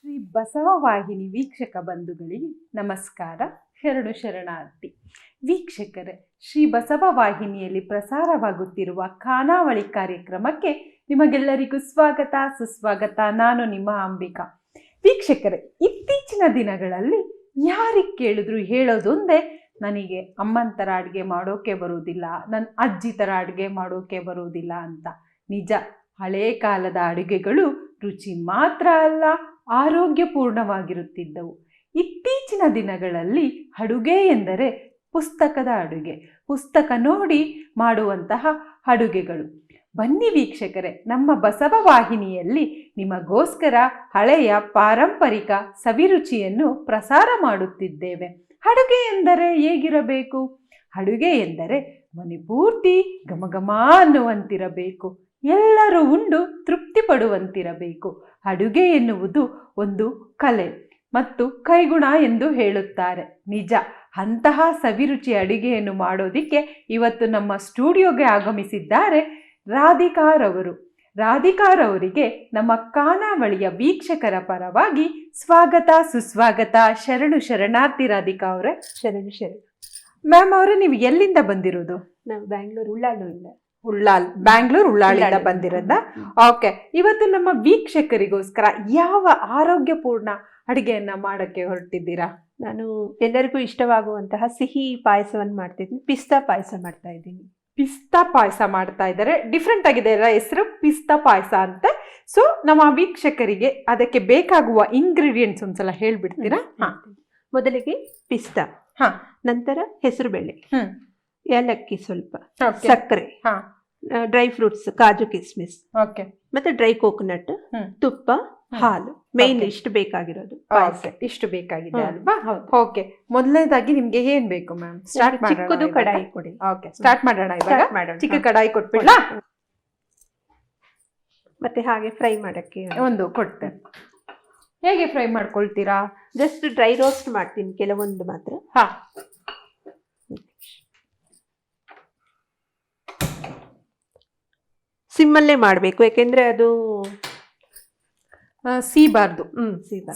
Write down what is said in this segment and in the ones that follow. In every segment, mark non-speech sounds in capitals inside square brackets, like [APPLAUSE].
ಶ್ರೀ ಬಸವ ವಾಹಿನಿ ವೀಕ್ಷಕ ಬಂಧುಗಳಿಗೆ ನಮಸ್ಕಾರ. ಶರಣು ಶರಣಾರ್ಥಿ. ವೀಕ್ಷಕರೇ, ಶ್ರೀ ಬಸವ ವಾಹಿನಿಯಲ್ಲಿ ಪ್ರಸಾರವಾಗುತ್ತಿರುವ ಖಾನಾವಳಿ ಕಾರ್ಯಕ್ರಮಕ್ಕೆ ನಿಮಗೆಲ್ಲರಿಗೂ ಸ್ವಾಗತ. ಸುಸ್ವಾಗತ. ನಾನು ನಿಮ್ಮ ಅಂಬಿಕಾ. ವೀಕ್ಷಕರೇ, ಇತ್ತೀಚಿನ ದಿನಗಳಲ್ಲಿ ಯಾರಿಗೆ ಕೇಳಿದ್ರು ಹೇಳೋದೊಂದೇ ನನಗೆ ಅಮ್ಮನ ಥರ ಅಡುಗೆ ಮಾಡೋಕೆ ಬರುವುದಿಲ್ಲ ನನ್ನ ಅಜ್ಜಿ ಥರ ಅಡುಗೆ ಮಾಡೋಕೆ ಬರುವುದಿಲ್ಲ ಅಂತ. ನಿಜ, ಹಳೆ ಕಾಲದ ಅಡುಗೆಗಳು ರುಚಿ ಮಾತ್ರ ಅಲ್ಲ ಆರೋಗ್ಯಪೂರ್ಣವಾಗಿರುತ್ತಿದ್ದವು. ಇತ್ತೀಚಿನ ದಿನಗಳಲ್ಲಿ ಅಡುಗೆ ಎಂದರೆ ಪುಸ್ತಕದ ಅಡುಗೆ. ಪುಸ್ತಕ ನೋಡಿ ಮಾಡುವಂತಹ ಅಡುಗೆಗಳು. ಬನ್ನಿ ವೀಕ್ಷಕರೇ, ನಮ್ಮ ಬಸವ ವಾಹಿನಿಯಲ್ಲಿ ನಿಮಗೋಸ್ಕರ ಹಳೆಯ ಪಾರಂಪರಿಕ ಸವಿರುಚಿಯನ್ನು ಪ್ರಸಾರ ಮಾಡುತ್ತಿದ್ದೇವೆ. ಅಡುಗೆ ಎಂದರೆ ಹೇಗಿರಬೇಕು? ಅಡುಗೆ ಎಂದರೆ ಮನೆ ಪೂರ್ತಿ ಘಮಘಮ ಅನ್ನುವಂತಿರಬೇಕು. ಎಲ್ಲರೂ ಉಂಡು ತೃಪ್ತಿ ಪಡುವಂತಿರಬೇಕು ಅಡುಗೆ ಎನ್ನುವುದು ಒಂದು ಕಲೆ ಮತ್ತು ಕೈಗುಣ ಎಂದು ಹೇಳುತ್ತಾರೆ. ನಿಜ ಅಂತಹ ಸವಿರುಚಿ ಅಡುಗೆಯನ್ನು ಮಾಡೋದಿಕ್ಕೆ ಇವತ್ತು ನಮ್ಮ ಸ್ಟುಡಿಯೋಗೆ ಆಗಮಿಸಿದ್ದಾರೆ ರಾಧಿಕಾರವರು. ರಾಧಿಕಾರವರಿಗೆ ನಮ್ಮ ಖಾನಾವಳಿಯ ವೀಕ್ಷಕರ ಪರವಾಗಿ ಸ್ವಾಗತ ಸುಸ್ವಾಗತ ಶರಣು ಶರಣಾರ್ಥಿ ರಾಧಿಕಾ ಅವರೇ. ಶರಣು ಶರಣು. ಮ್ಯಾಮ್ ಅವರೇ ನೀವು ಎಲ್ಲಿಂದ ಬಂದಿರೋದು? ನಾವು ಬ್ಯಾಂಗ್ಳೂರು ಉಳ್ಳಾಲೂರಿಂದ ಉಳ್ಳಾಲ್ ಬ್ಯಾಂಗ್ಳೂರ್ ಉಳ್ಳಾಳಿಂದ. ಬಂದಿರೋದ? ಓಕೆ ಇವತ್ತು ನಮ್ಮ ವೀಕ್ಷಕರಿಗೋಸ್ಕರ ಯಾವ ಆರೋಗ್ಯಪೂರ್ಣ ಅಡಿಗೆಯನ್ನ ಮಾಡಕ್ಕೆ ಹೊರಟಿದ್ದೀರಾ? ನಾನು ಎಲ್ಲರಿಗೂ ಇಷ್ಟವಾಗುವಂತಹ ಸಿಹಿ ಪಾಯಸವನ್ನು ಮಾಡ್ತಿದ್ದೀನಿ. ಪಿಸ್ತಾ ಪಾಯಸ ಮಾಡ್ತಾ ಇದ್ದೀನಿ. ಪಿಸ್ತಾ ಪಾಯಸ ಮಾಡ್ತಾ ಇದ್ದಾರೆ. ಡಿಫ್ರೆಂಟ್ ಆಗಿದೆ ಅಲ್ಲ ಹೆಸರು ಪಿಸ್ತಾ ಪಾಯಸ ಅಂತ. ಸೊ ನಮ್ಮ ವೀಕ್ಷಕರಿಗೆ ಅದಕ್ಕೆ ಬೇಕಾಗುವ ಇಂಗ್ರೀಡಿಯೆಂಟ್ಸ್ ಒಂದ್ಸಲ ಹೇಳ್ಬಿಡ್ತೀರಾ? ಹಾ ಮೊದಲಿಗೆ ಪಿಸ್ತಾ ಹಾ. ನಂತರ ಹೆಸರುಬೇಳೆ. ಹ್ಮ್. ಏಲಕ್ಕಿ ಸ್ವಲ್ಪ ಸಕ್ಕರೆ ಹಾ. ಡ್ರೈ ಫ್ರೂಟ್ಸ್ ಕಾಜು ಕಿಸ್ಮಿಸ್. ಓಕೆ ಮತ್ತೆ ಡ್ರೈ ಕೋಕೋನಟ್ ತುಪ್ಪ ಹಾಲು. ಮೇನ್. ಇಷ್ಟು ಬೇಕಾಗಿರೋದು ಇಷ್ಟು ಬೇಕಾಗಿದೆ ಅಲ್ವಾ? ಓಕೆ ಮೊದಲನೇದಾಗಿ ನಿಮ್ಗೆ ಏನ್ ಬೇಕು ಮ್ಯಾಮ್ ಸ್ಟಾರ್ಟ್ ಚಿಕ್ಕದು ಕಡಾಯಿ ಕೊಡಿ. ಓಕೆ ಸ್ಟಾರ್ಟ್ ಮಾಡೋಣ ಇವಾಗ. ಚಿಕ್ಕ ಕಡಾಯಿ ಕೊಟ್ಬಿಡ್ಲಾ? ಮತ್ತೆ ಹಾಗೆ ಫ್ರೈ ಮಾಡಕ್ಕೆ ಒಂದು ಕೊಡ್ತೇನೆ ಹೇಗೆ ಫ್ರೈ ಮಾಡ್ಕೊಳ್ತೀರಾ? ಜಸ್ಟ್ ಡ್ರೈ ರೋಸ್ಟ್ ಮಾಡ್ತೀನಿ ಕೆಲವೊಂದು ಮಾತ್ರ. ಹಾ. ಸಿಮ್ಮಲ್ಲೇ ಮಾಡಬೇಕು ಯಾಕೆಂದ್ರೆ ಅದು ಸೀಬಾರ್ದು. ಹ್ಞೂ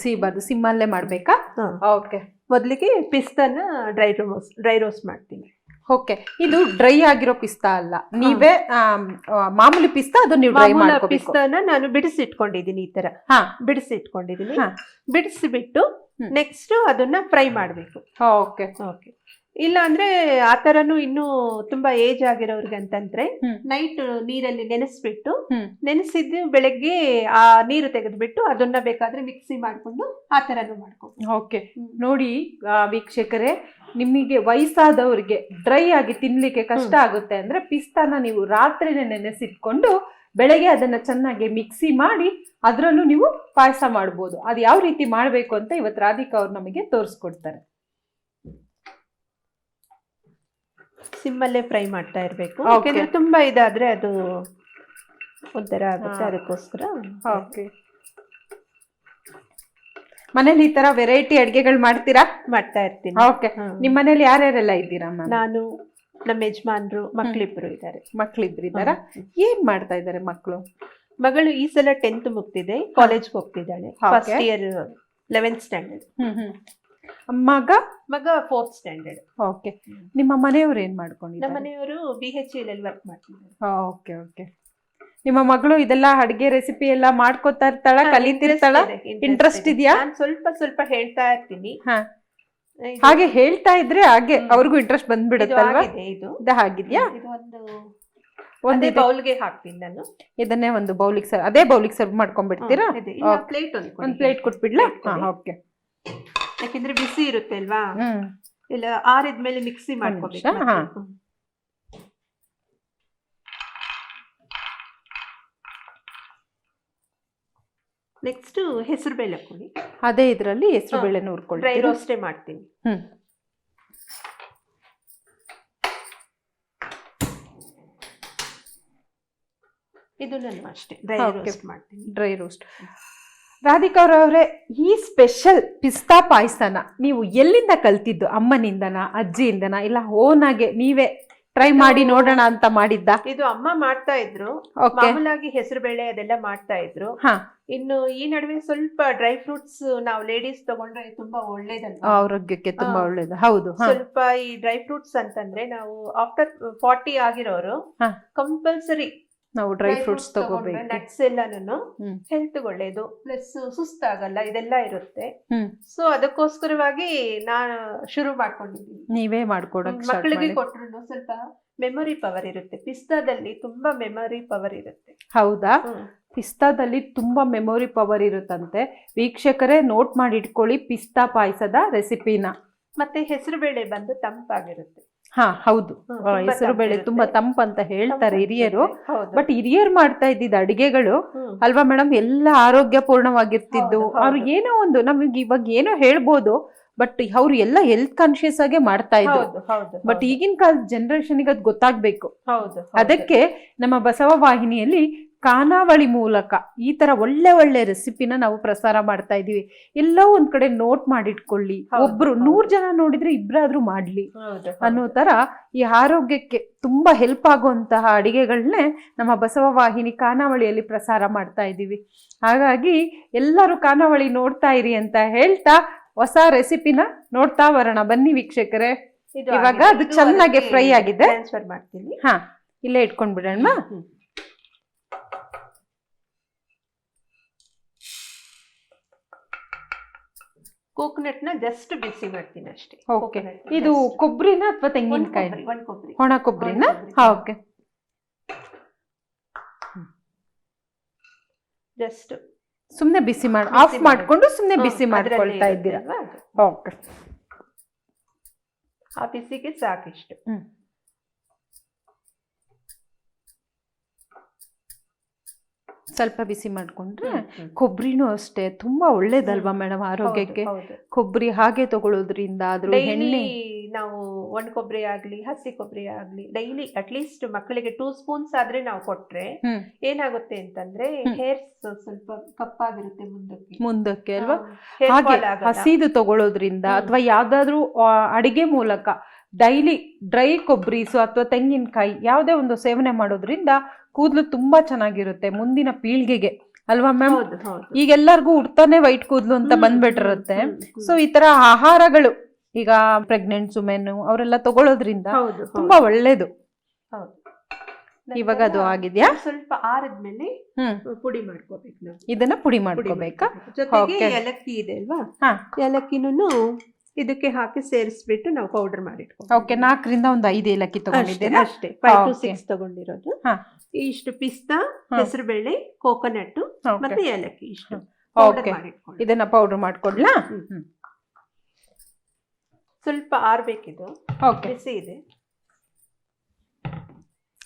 ಸೀಬಾರ್ದು. ಸಿಮ್ಮಲ್ಲೇ ಮಾಡಬೇಕಾ? ಹಾ. ಓಕೆ ಮೊದಲಿಗೆ ಪಿಸ್ತಾನ ಡ್ರೈ ರೋಸ್ ಡ್ರೈ ರೋಸ್ಟ್ ಮಾಡ್ತೀನಿ. ಓಕೆ ಇದು ಡ್ರೈ ಆಗಿರೋ ಪಿಸ್ತಾ ಅಲ್ಲ. ನೀವೇ ಮಾಮೂಲಿ ಪಿಸ್ತಾ ಅದು ನೀವು ಡ್ರೈ ಪಿಸ್ತಾನ ನಾನು ಬಿಡಿಸಿಟ್ಕೊಂಡಿದ್ದೀನಿ ಈ ತರ. ಹಾ. ಬಿಡಿಸಿ ಇಟ್ಕೊಂಡಿದ್ದೀನಿ ಬಿಡಿಸಿಬಿಟ್ಟು. ನೆಕ್ಸ್ಟ್ ಅದನ್ನ ಫ್ರೈ ಮಾಡಬೇಕು. ಓಕೆ ಓಕೆ ಇಲ್ಲ ಅಂದ್ರೆ ಆ ತರನು ಇನ್ನು ತುಂಬಾ ಏಜ್ ಆಗಿರೋರ್ಗೆ ಅಂತಂದ್ರೆ ನೈಟ್ ನೀರಲ್ಲಿ ನೆನೆಸ್ಬಿಟ್ಟು. ನೆನೆಸಿದ್ದು ಬೆಳಗ್ಗೆ ಆ ನೀರು ತೆಗೆದ್ಬಿಟ್ಟು ಅದನ್ನ ಬೇಕಾದ್ರೆ ಮಿಕ್ಸಿ ಮಾಡ್ಕೊಂಡು ಆ ತರನು ಮಾಡ್ಕೊಂಡು ಓಕೆ ನೋಡಿ ವೀಕ್ಷಕರೇ ನಿಮಗೆ ವಯಸ್ಸಾದವ್ರಿಗೆ ಡ್ರೈ ಆಗಿ ತಿನ್ಲಿಕ್ಕೆ ಕಷ್ಟ ಆಗುತ್ತೆ ಅಂದ್ರೆ ಪಿಸ್ತಾನ ನೀವು ರಾತ್ರಿನೇ ನೆನೆಸಿಟ್ಕೊಂಡು ಬೆಳಗ್ಗೆ ಅದನ್ನ ಚೆನ್ನಾಗಿ ಮಿಕ್ಸಿ ಮಾಡಿ ಅದರಲ್ಲೂ ನೀವು ಪಾಯಸ ಮಾಡ್ಬೋದು. ಅದು ಯಾವ ರೀತಿ ಮಾಡಬೇಕು ಅಂತ ಇವತ್ತು ರಾಧಿಕಾ ಅವ್ರು ನಮಗೆ ತೋರಿಸ್ಕೊಡ್ತಾರೆ. ಸಿಮ್ಮಲ್ಲೇ ಫ್ರೈ ಮಾಡ್ತಾ ಇರಬೇಕು. ಯಾಕೆಂದ್ರೆ ತುಂಬಾ ಇದಾದ್ರೆ ಅದು ಒಂಥರ ಆಗುತ್ತೆ. ಅದಕ್ಕೋಸ್ಕರ ಓಕೆ ಮನೇಲಿ ಈ ತರ ವೆರೈಟಿ ಅಡ್ಗೆಗಳು ಮಾಡ್ತೀರಾ? ಮಾಡ್ತಾ ಇರ್ತೀನಿ. ಓಕೆ ನಿಮ್ಮ ನಿಮ್ ಮನೇಲಿ ಯಾರ್ಯಾರೆಲ್ಲ ಇದ್ದೀರಾ ನಾನು ನಮ್ಮ ಯಜಮಾನ್ರು ಮಕ್ಳಿಬ್ರು ಇದ್ದಾರೆ. ಮಕ್ಳಿಬ್ರು ಇದ್ದಾರ? ಏನ್ ಮಾಡ್ತಾ ಇದ್ದಾರೆ ಮಕ್ಕಳು ಮಗಳು ಈ ಸಲ ಟೆಂತ್ ಮುಗ್ತಿದೆ ಕಾಲೇಜ್ಗೆ ಹೋಗ್ತಿದ್ದಾಳೆ. First year eleventh standard hmm hmm. ಮಗ? ಮಗ ಫೋರ್ತ್ ಸ್ಟ್ಯಾಂಡರ್ಡ್ ಓಕೆ ನಿಮ್ಮ ಮನೆಯವ್ರು ಏನ್ ನಮ್ಮ ಮಾಡ್ಕೊಂಡಿದ್ದಾರೆ ಮನೆಯವರು ಬಿ ಎಚ್ ಎಲ್ ವರ್ಕ್ ಮಾಡ್ತಿದ್ದಾರೆ. ಓಕೆ ಓಕೆ ನಿಮ್ಮ ಮಗಳು ಇದೆಲ್ಲ ಅಡ್ಗೆ ರೆಸಿಪಿ ಎಲ್ಲ ಮಾಡ್ಕೊತಾ ಇರ್ತಾಳ? ಕಲಿತಿರ್ತಾಳ? ಇಂಟ್ರೆಸ್ಟ್ ಇದೆಯಾ? ನಾನು ಸ್ವಲ್ಪ ಸ್ವಲ್ಪ ಹೇಳ್ತಾ ಇರ್ತೀನಿ. ಹಾ. ಹಾಗೆ ಹೇಳ್ತಾ ಇದ್ರೆ ಹಾಗೆ. ಅವ್ರಿಗೂ ಇಂಟ್ರೆಸ್ಟ್ ಬಂದ್ಬಿಡುತ್ತೆ ಬಂದ್ಬಿಡುತ್ತಲ್ವಾ? ಇದು ಹಾಗಿದ್ಯಾ? ಇದು ಒಂದು ಒಂದೇ ಬೌಲ್ಗೆ ಹಾಕ್ತೀನಿ ನಾನು. ಇದನ್ನೇ ಒಂದು ಬೌಲಿಗೆ ಸರ್ವ್ ಅದೇ ಬೌಲಿಗೆ ಸರ್ವ್ ಮಾಡ್ಕೊಂಡ್ಬಿಡ್ತೀರಾ. ಪ್ಲೇಟ್ ಒಂದು ಒಂದ್ ಪ್ಲೇಟ್ ಕೊಟ್ಬಿಡ್ಲಾ? ಹಾ ಓಕೆ ಯಾಕೆಂದ್ರೆ ಬಿಸಿ ಇರುತ್ತೆ ಅಲ್ವಾ? ಇಲ್ಲ ಆರಿದ್ಮೇಲೆ ಮಿಕ್ಸಿ ಮಾಡ್ಕೋಬೇಕು ನೆಕ್ಸ್ಟ್ ಹೆಸರು ಬೇಳೆ ಹಾಕೊಳ್ಳಿ ಅದೇ ಇದರಲ್ಲಿ ಹೆಸರು. ಬೇಳೆ ಡ್ರೈ ಹುರ್ಕೊಳ್ಳಿ. ರೋಸ್ಟೇ ಮಾಡ್ತೀನಿ. ಹ್ಮ್. ಇದು ನಾನು ಅಷ್ಟೇ. Dry Okay. ರೋಸ್ಟ್ ಮಾಡ್ತೀನಿ. ಡ್ರೈ ರೋಸ್ಟ್ ರಾಧಿಕಾ ಅವರೇ ಈ ಸ್ಪೆಷಲ್ ಪಿಸ್ತಾ ಪಾಯಸನ ನೀವು ಎಲ್ಲಿಂದ ಕಲ್ತಿದ್ದು? ಅಮ್ಮನಿಂದನಾ ಅಜ್ಜಿಯಿಂದನಾ? ಇಲ್ಲ ಓನಾಗೆ ನೀವೇ ಟ್ರೈ ಮಾಡಿ ನೋಡೋಣ ಅಂತ ಮಾಡಿದ್ದ? ಇದು ಅಮ್ಮ ಮಾಡ್ತಾ ಇದ್ರು. ಮಾಮೂಲಾಗಿ ಹೆಸರು ಬೇಳೆ ಅದೆಲ್ಲ ಮಾಡ್ತಾ ಇದ್ರು. ಹಾ. ಇನ್ನು ಈ ನಡುವೆ ಸ್ವಲ್ಪ ಡ್ರೈ ಫ್ರೂಟ್ಸ್ ನಾವು ಲೇಡೀಸ್ ತಗೊಂಡ್ರೆ ತುಂಬಾ ಒಳ್ಳೇದಲ್ವಾ? ಆರೋಗ್ಯಕ್ಕೆ ತುಂಬಾ. ಒಳ್ಳೇದು. ಹೌದು. ಸ್ವಲ್ಪ ಈ ಡ್ರೈ ಫ್ರೂಟ್ಸ್ ಅಂತಂದ್ರೆ ನಾವು ಆಫ್ಟರ್ ಫಾರ್ಟಿ ಆಗಿರೋರು. ಕಂಪಲ್ಸರಿ ನಾವು ಡ್ರೈ ಫ್ರೂಟ್ಸ್ ತಗೋಬೇಕು. ನಟ್ಸ್ ಎಲ್ಲಾನು. ಹೆಲ್ತ್ ಒಳ್ಳೇದು. ಪ್ಲಸ್ ಸುಸ್ತಾಗಲ್ಲ ಇದೆಲ್ಲ ಇರುತ್ತೆ. ಸೊ ಅದಕ್ಕೋಸ್ಕರವಾಗಿ ನಾನು ಶುರು ಮಾಡ್ಕೊಂಡಿದ್ದೀನಿ. ನೀವೇ ಮಾಡ್ಕೊಡಕ್ ಮಕ್ಕಳಿಗೆ ಕೊಟ್ಟರು ಸ್ವಲ್ಪ ಮೆಮೊರಿ ಪವರ್ ಇರುತ್ತೆ. ಪಿಸ್ತಾದಲ್ಲಿ ತುಂಬಾ ಮೆಮೊರಿ ಪವರ್ ಇರುತ್ತೆ. ಹೌದಾ? ಪಿಸ್ತಾದಲ್ಲಿ ತುಂಬಾ ಮೆಮೊರಿ ಪವರ್ ಇರುತ್ತಂತೆ. ವೀಕ್ಷಕರೇ ನೋಟ್ ಮಾಡಿ ಇಟ್ಕೊಳ್ಳಿ ಪಿಸ್ತಾ ಪಾಯಸದ ರೆಸಿಪಿನ ಮತ್ತೆ ಹೆಸರು ಬೇಳೆ ಬಂದು ತಂಪಾಗಿರುತ್ತೆ. ಹಾ ಹೌದು. ಹೆಸರು ಬೇಳೆ ತುಂಬಾ ತಂಪು ತಂಪಂತ ಹೇಳ್ತಾರೆ ಹಿರಿಯರು. ಬಟ್ ಹಿರಿಯರು ಮಾಡ್ತಾ ಇದ್ದಿದ್ದ ಅಡಿಗೆಗಳು ಅಲ್ವಾ ಮೇಡಮ್ ಎಲ್ಲ ಆರೋಗ್ಯ ಪೂರ್ಣವಾಗಿರ್ತಿದ್ದು. ಅವ್ರು ಏನೋ ಒಂದು ನಮಗೆ ಇವಾಗ ಏನೋ ಹೇಳ್ಬೋದು ಬಟ್ ಅವ್ರು ಎಲ್ಲ ಹೆಲ್ತ್ ಕಾನ್ಶಿಯಸ್ ಆಗಿ ಮಾಡ್ತಾ ಇದ್ರು. ಬಟ್. ಈಗಿನ ಕಾಲದ ಜನರೇಷನ್ಗೆ ಅದು ಗೊತ್ತಾಗ್ಬೇಕು. ಅದಕ್ಕೆ ನಮ್ಮ ಬಸವ ವಾಹಿನಿಯಲ್ಲಿ ಖಾನಾವಳಿ ಮೂಲಕ ಈ ಥರ ಒಳ್ಳೆ ಒಳ್ಳೆ ರೆಸಿಪಿನ ನಾವು ಪ್ರಸಾರ ಮಾಡ್ತಾ ಇದ್ದೀವಿ. ಎಲ್ಲೋ ಒಂದ್ ಕಡೆ ನೋಟ್ ಮಾಡಿಟ್ಕೊಳ್ಳಿ. ಒಬ್ಬರು ಒಬ್ರು. ನೂರ್ ಜನ ನೋಡಿದ್ರೆ ಇಬ್ರಾದ್ರೂ ಮಾಡ್ಲಿ. ಅನ್ನೋ ತರ ಈ ಆರೋಗ್ಯಕ್ಕೆ ತುಂಬಾ ಹೆಲ್ಪ್ ಆಗುವಂತಹ ಅಡಿಗೆಗಳನ್ನೇ ನಮ್ಮ ಬಸವ ವಾಹಿನಿ ಖಾನಾವಳಿಯಲ್ಲಿ ಪ್ರಸಾರ ಮಾಡ್ತಾ ಇದ್ದೀವಿ. ಹಾಗಾಗಿ ಎಲ್ಲರೂ ಖಾನಾವಳಿ ನೋಡ್ತಾ ಇರಿ ಅಂತ ಹೇಳ್ತಾ ಹೊಸ ರೆಸಿಪಿನ ನೋಡ್ತಾ ಬರೋಣ. ಬನ್ನಿ ವೀಕ್ಷಕರೇ. ಇವಾಗ ಅದು ಚೆನ್ನಾಗಿ ಫ್ರೈ ಆಗಿದೆ. ಟ್ರಾನ್ಸ್ಫರ್ ಮಾಡ್ತೀನಿ. ಹಾ ಇಲ್ಲೇ ಇಟ್ಕೊಂಡ್ ಕೋಕೋನಟ್ನ ಜಸ್ಟ್ ಬಿಸಿ ಮಾಡ್ತೀನಿ ಅಷ್ಟೇ. ಓಕೆ ಇದು. ಕೊಬ್ಬರಿನ ಅಥವಾ ತೆಂಗಿನಕಾಯಿ ಕೊಬ್ಬರಿ ಒಣ ಕೊಬ್ಬರಿನ ಹಾ ಓಕೆ ಜಸ್ಟ್ ಸುಮ್ಮನೆ ಬಿಸಿ ಮಾಡಿ ಆಫ್ ಮಾಡಿಕೊಂಡು ಸುಮ್ನೆ ಬಿಸಿ ಮಾಡ್ಕೊಳ್ತಾ ಇದ್ದೀರಾ? ಓಕೆ ಆ ಬಿಸಿಗೆ ಸಾಕಿಷ್ಟು. ಸ್ವಲ್ಪ ಬಿಸಿ ಮಾಡ್ಕೊಂಡ್ರೆ ಕೊಬ್ಬರಿನೂ ಅಷ್ಟೇ. ತುಂಬಾ ಒಳ್ಳೇದಲ್ವಾ ಮೇಡಮ್ ಆರೋಗ್ಯಕ್ಕೆ? ಕೊಬ್ಬರಿ ಹಾಗೆ ತಗೊಳ್ಳೋದ್ರಿಂದ ಅದ್ರ ಎಣ್ಣೆ ನಾವು ಒಣ ಕೊಬ್ಬರಿ ಆಗ್ಲಿ ಹಸಿ ಕೊಬ್ಬರಿ ಆಗ್ಲಿ ಡೈಲಿ ಅಟ್ಲೀಸ್ಟ್ ಮಕ್ಕಳಿಗೆ ಟೂ ಸ್ಪೂನ್ಸ್ ಆದ್ರೆ ನಾವು ಕೊಟ್ರೆ ಏನಾಗುತ್ತೆ ಅಂತಂದ್ರೆ. ಹೇರ್ಸ್ ಸ್ವಲ್ಪ ಕಪ್ಪಾಗಿರುತ್ತೆ ಮುಂದಕ್ಕೆ. ಮುಂದಕ್ಕೆ ಅಲ್ವಾ? ಹಾಗೆ ಹಸಿದು ತಗೊಳ್ಳೋದ್ರಿಂದ ಅಥವಾ ಯಾವ್ದಾದ್ರು ಅಡಿಗೆ ಮೂಲಕ ಡೈಲಿ ಡ್ರೈ ಕೊಬ್ಬರಿಸು ಅಥವಾ ತೆಂಗಿನಕಾಯಿ ಯಾವುದೇ ಒಂದು ಸೇವನೆ ಮಾಡೋದ್ರಿಂದ ಕೂದಲು ತುಂಬಾ ಚೆನ್ನಾಗಿರುತ್ತೆ ಮುಂದಿನ ಪೀಳಿಗೆಗೆ. ಅಲ್ವಾ ಮ್ಯಾಮ್? ಈಗ ಎಲ್ಲರಿಗೂ ಹುಡ್ತಾನೆ ವೈಟ್ ಕೂದಲು ಅಂತ ಬಂದ್ಬಿಟ್ಟಿರುತ್ತೆ. ಸೊ ಈ ತರ ಆಹಾರಗಳು ಈಗ ಪ್ರೆಗ್ನೆಂಟ್ ವುಮೆನ್ ಅವರೆಲ್ಲ ತಗೊಳ್ಳೋದ್ರಿಂದ ತುಂಬಾ ಒಳ್ಳೇದು. ಇವಾಗ ಅದು ಆಗಿದ್ಯಾ? ಸ್ವಲ್ಪ ಆರದ್ಮೇಲೆ ಪುಡಿ ಮಾಡ್ಕೋಬೇಕು ನಾವು. ಇದನ್ನ ಪುಡಿ ಮಾಡ್ಕೋಬೇಕಾ? ಜೊತೆಗೆ. ಏಲಕ್ಕಿ ಇದೆ ಅಲ್ವಾ? ಹಾ. ಏಲಕ್ಕಿನೂ ಇದಕ್ಕೆ ಹಾಕಿ ಸೇರಿಸ್ಬಿಟ್ಟು ನಾವು ಪೌಡರ್ ಮಾಡಿಟ್ಕೋ ಓಕೆ ನಾಲ್ಕರಿಂದ ಒಂದು ಐದು ಏಲಕ್ಕಿ ತಗೊಂಡಿದ್ದೇನೆ ಅಷ್ಟೇ ಫೈವ್ ಟು. ಸಿಕ್ಸ್ ತಗೊಂಡಿರೋದು. ಹಾ. ಇಷ್ಟು ಪಿಸ್ತಾ. ಹೆಸರುಬೇಳೆ ಕೋಕೋನಟ್ ಮತ್ತೆ ಏಲಕ್ಕಿ ಇಷ್ಟು. ಓಕೆ. ಇದನ್ನ ಪೌಡರ್ ಮಾಡ್ಕೊಡ್ಲಾ. ಸ್ವಲ್ಪ ಆರ್ಬೇಕಿದು. ಬಿಸಿ ಇದೆ.